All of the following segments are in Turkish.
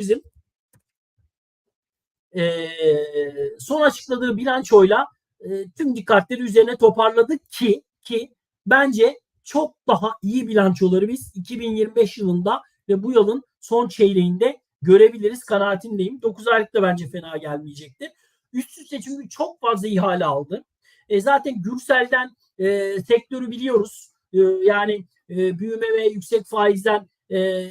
bizim e, son açıkladığı bilançoyla e, tüm dikkatleri üzerine toparladık ki ki bence çok daha iyi bilançoları biz 2025 yılında ve bu yılın son çeyreğinde görebiliriz kanaatindeyim. 9 aylık da bence fena gelmeyecektir. Üst üste çünkü çok fazla ihale aldı. E, zaten Gürsel'den e, sektörü biliyoruz. E, yani e, büyüme ve yüksek faizden e,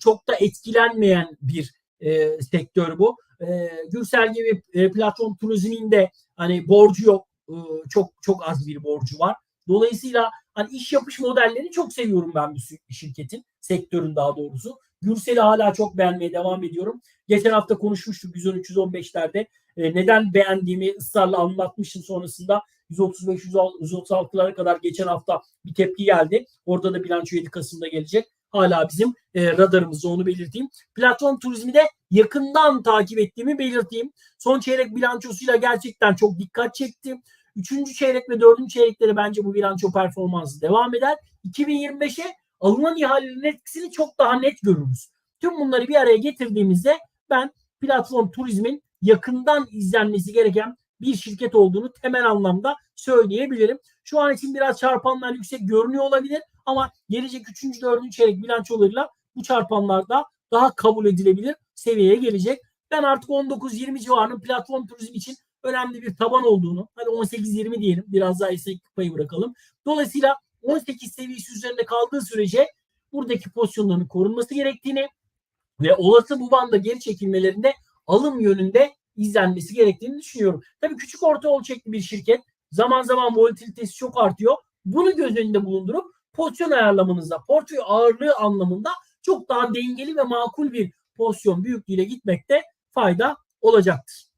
çok da etkilenmeyen bir e, sektör bu. E, Gürsel gibi e, platform turizminde hani borcu yok. E, çok çok az bir borcu var. Dolayısıyla hani iş yapış modellerini çok seviyorum ben bu şirketin, sektörün daha doğrusu. Gürsel'i hala çok beğenmeye devam ediyorum. Geçen hafta konuşmuştuk 113-115'lerde. E, neden beğendiğimi ısrarla anlatmıştım sonrasında. 135-136'lara kadar geçen hafta bir tepki geldi. Orada da bilanço 7 Kasım'da gelecek. Hala bizim e, radarımızda onu belirteyim. Platform turizmi de yakından takip ettiğimi belirteyim. Son çeyrek bilançosuyla gerçekten çok dikkat çekti. Üçüncü çeyrek ve dördüncü çeyrekleri bence bu bilanço performansı devam eder. 2025'e alınan ihalelerin etkisini çok daha net görürüz. Tüm bunları bir araya getirdiğimizde ben platform turizmin yakından izlenmesi gereken bir şirket olduğunu temel anlamda söyleyebilirim. Şu an için biraz çarpanlar yüksek görünüyor olabilir ama gelecek 3. 4. çeyrek bilançolarıyla bu çarpanlar da daha kabul edilebilir seviyeye gelecek. Ben artık 19-20 civarının platform turizm için önemli bir taban olduğunu, hadi 18-20 diyelim biraz daha esnek payı bırakalım. Dolayısıyla 18 seviyesi üzerinde kaldığı sürece buradaki pozisyonların korunması gerektiğini ve olası bu banda geri çekilmelerinde alım yönünde izlenmesi gerektiğini düşünüyorum. Tabii küçük orta ölçekli bir şirket zaman zaman volatilitesi çok artıyor. Bunu göz önünde bulundurup pozisyon ayarlamanızda, portföy ağırlığı anlamında çok daha dengeli ve makul bir pozisyon büyüklüğüyle gitmekte fayda olacaktır.